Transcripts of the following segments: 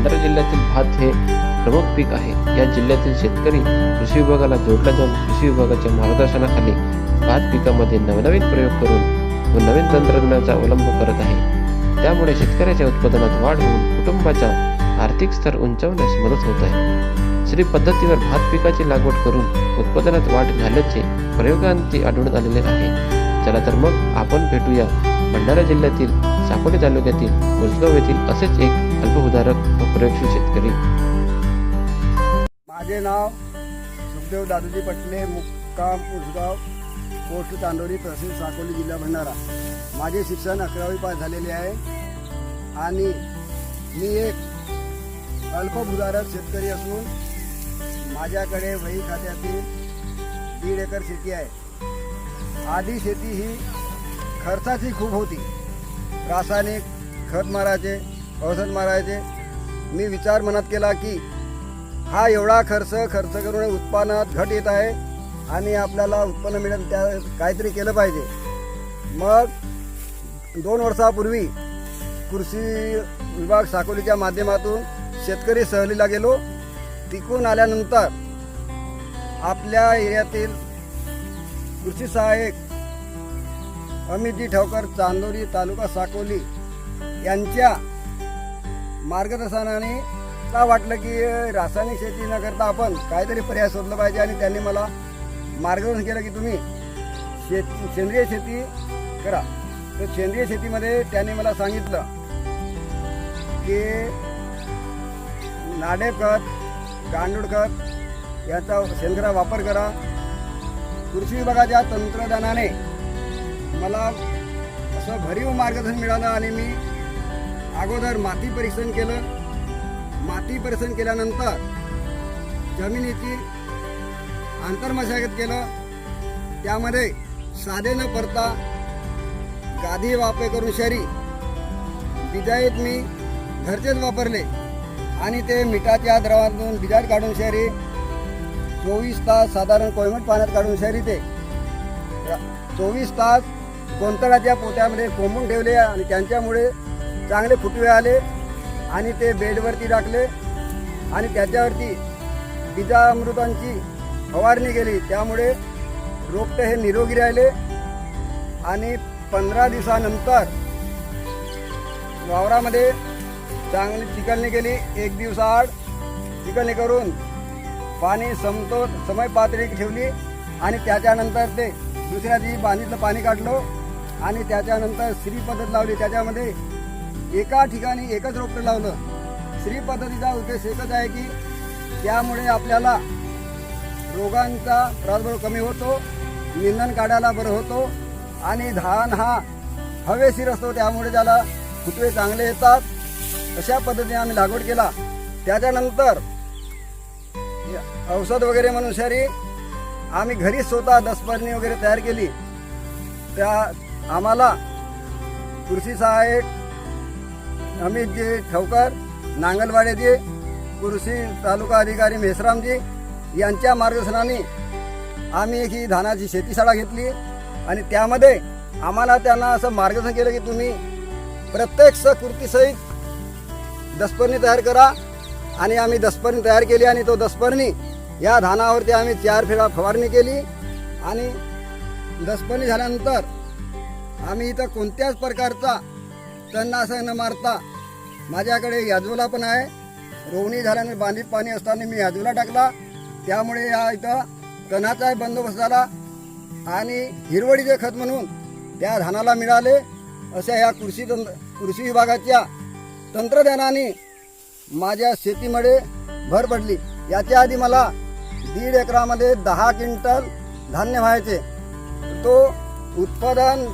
भंडारा जिल्ह्यातील भात हे प्रमुख पीक आहे. या जिल्ह्यातील शेतकरी कृषी विभागाला जोडला जाऊन कृषी विभागाच्या मार्गदर्शनाखाली भात पिकामध्ये नवनवीन प्रयोग करून व नवीन तंत्रज्ञानाचा अवलंब करत आहे. त्यामुळे शेतकऱ्याच्या उत्पादनात वाढ होऊन कुटुंबाचा आर्थिक स्तर उंचावण्यास मदत होत आहे. श्री पद्धतीवर भात पिकाची लागवड करून उत्पादनात वाढ झाल्याचे प्रयोगांती आढळून आलेले आहे. चला तर मग आपण भेटूया भंडारा जिल्ह्यातील साकोली तालुक्यातील उसगाव येथील असेच एक अल्पउदारक व प्रयोगशील शेतकरी. माझे नाव सुखदेव दादोजी पटले मुक्काम उसगाव पोस्ट तांडोरी तहसील साकोली जिल्हा भंडारा. माझे शिक्षण अकरावी पास झालेले आहे आणि मी एक अल्पभूधारक शेतकरी असून माझ्याकडे वही खात्यातील दीड एकर शेती आहे. आधी शेती ही खर्चाची खूप होती. रासायनिक खत मारायचे औषध मारायचे. मी विचार मनात केला की हा एवढा खर्च खर्च करून उत्पन्नात घट येत आहे आणि आपल्याला उत्पन्न मिळेल त्या काहीतरी केलं पाहिजे. मग दोन वर्षापूर्वी कृषी विभाग साकोलीच्या माध्यमातून शेतकरी सहलीला गेलो. तिकून आल्यानंतर आपल्या एरियातील कृषी सहाय्यक अमितजी ठावकर चांदोरी तालुका साकोली यांच्या मार्गदर्शनाने मला वाटलं की रासायनिक शेती न करता आपण काहीतरी पर्याय शोधला पाहिजे आणि त्यांनी मला मार्गदर्शन केलं की तुम्ही शेती सेंद्रिय शेती करा. तर सेंद्रिय शेतीमध्ये त्यांनी मला सांगितलं की नाडे खत गांडूळ खत याचा शेणखरा वापर करा. कृषी विभागाच्या तंत्रज्ञानाने मला असं भरीव मार्गदर्शन मिळालं आणि मी अगोदर माती परीक्षण केलं. माती परीक्षण केल्यानंतर जमिनीची आंतरमशागत केलं. त्यामध्ये साधे न परता गादी वापर करून शरी बिजाईत मी घरचेच वापरले आणि ते मिठाच्या द्रवातून बिजाट काढून शहरी चोवीस तास साधारण कोयमट पाण्यात काढून शहरी ते चोवीस तास गोंतळाच्या पोत्यामध्ये कोंबून ठेवले आणि त्यांच्यामुळे चांगले फुटवे आले आणि ते बेडवरती टाकले आणि त्याच्यावरती बीजामृतांची फवारणी केली. त्यामुळे रोपटे हे निरोगी राहिले आणि पंधरा दिवसानंतर वावरामध्ये चांगली चिकलणी केली. एक दिवसाआड चिकलणी करून पाणी समतो समय पातळी ठेवली आणि त्याच्यानंतर ते दुसऱ्या दिवशी बांधीतलं पाणी काढलं. आणि त्याच्यानंतर श्री पद्धत लावली. त्याच्यामध्ये एका ठिकाणी एकच रोपटं लावलं. श्री पद्धतीचा उद्देश एकच आहे की त्यामुळे आपल्याला रोगांचा प्रादुर्भाव कमी होतो निंदन काढायला बरं होतो आणि धान हा हवेशीर असतो त्यामुळे त्याला फुटवे चांगले येतात. अशा पद्धतीने आम्ही लागवड केला. त्याच्यानंतर औषध वगैरे म्हणून शरी आम्ही घरीच स्वतः दसपर्णी वगैरे तयार केली. त्या आम्हाला कृषी सहाय्यक अमितजी ठवकर नांगलवाडेजी कृषी तालुका अधिकारी मेसरामजी यांच्या मार्गदर्शनाने आम्ही ही धानाची शेतीशाळा घेतली आणि त्यामध्ये आम्हाला त्यांना असं मार्गदर्शन केलं की तुम्ही प्रत्येक कृतीसहित दसपर्णी तयार करा आणि आम्ही दसपर्णी तयार केली आणि तो दसपर्णी या धानावरती आम्ही चार फेरा फवारणी केली आणि दसपर्णी झाल्यानंतर आम्ही इथं कोणत्याच प्रकारचा तणनाशक न मारता माझ्याकडे याजूला पण आहे. रोवणी झाल्याने बांधीत पाणी असताना मी याजूला टाकला. त्यामुळे या इथं तणाचाही बंदोबस्त झाला आणि हिरवडीचे खत म्हणून त्या धानाला मिळाले अशा या कृषी तंत्र कृषी विभागाच्या तंत्रज्ञानाने माझ्या शेतीमध्ये भर पडली. याच्या आधी मला दीड एकरामध्ये दहा क्विंटल धान्य व्हायचे. तो उत्पादन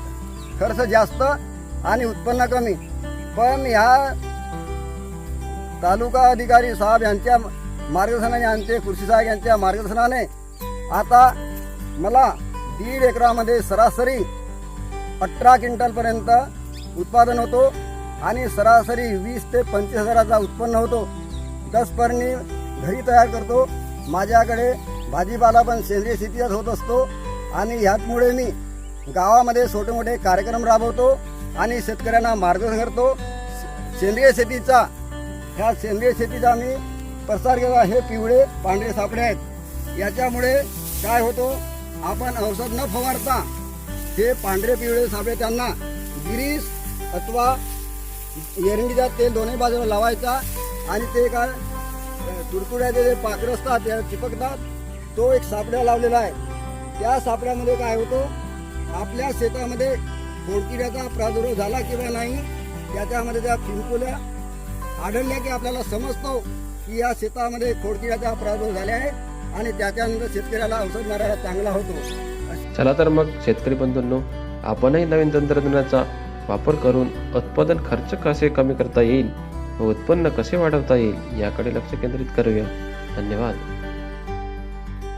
खर्च जास्त आणि उत्पन्न कमी. पण ह्या तालुका अधिकारी साहेब यांच्या मार्गदर्शनाने यांचे कृषी साहेब यांच्या मार्गदर्शनाने आता मला दीड एकरामध्ये सरासरी अठरा क्विंटलपर्यंत उत्पादन होतो आणि सरासरी वीस ते पंचवीस हजाराचा उत्पन्न होतो. दसपर्णी घरी तयार करतो. माझ्याकडे भाजीपाला पण सेंद्रिय शेतीचाच होत असतो आणि ह्याचमुळे मी गावामध्ये छोटे मोठे कार्यक्रम राबवतो आणि शेतकऱ्यांना मार्गदर्शन करतो सेंद्रिय शेतीचा ह्या सेंद्रिय शेतीचा आम्ही प्रसार केला. हे पिवळे पांढरे सापडे आहेत. याच्यामुळे काय होतो आपण औषध न फवारता हे पांढरे पिवळे सापडे त्यांना गिरीस अथवा एरंडीचा तेल दोन्ही बाजूला लावायचा आणि ते काय तुडतुड्याचे जे पात्र असतात त्या चिपकतात. तो एक सापड्या लावलेला आहे. त्या सापड्यामध्ये काय होतो आपल्या शेतामध्ये खोडकिड्याचा प्रादुर्भाव झाला किंवा नाही त्याच्यामध्ये त्या फिरकुल्या आढळल्या की आपल्याला समजतो की या शेतामध्ये खोडकिड्याचा प्रादुर्भाव झाला आहे आणि त्याच्यानंतर शेतकऱ्याला औषध मारायला चांगला होतो. चला तर मग शेतकरी बंधूंनो आपणही नवीन तंत्रज्ञानाचा वापर करून उत्पादन खर्च कसे कमी करता येईल व उत्पन्न कसे वाढवता येईल याकडे लक्ष केंद्रित करूया. धन्यवाद.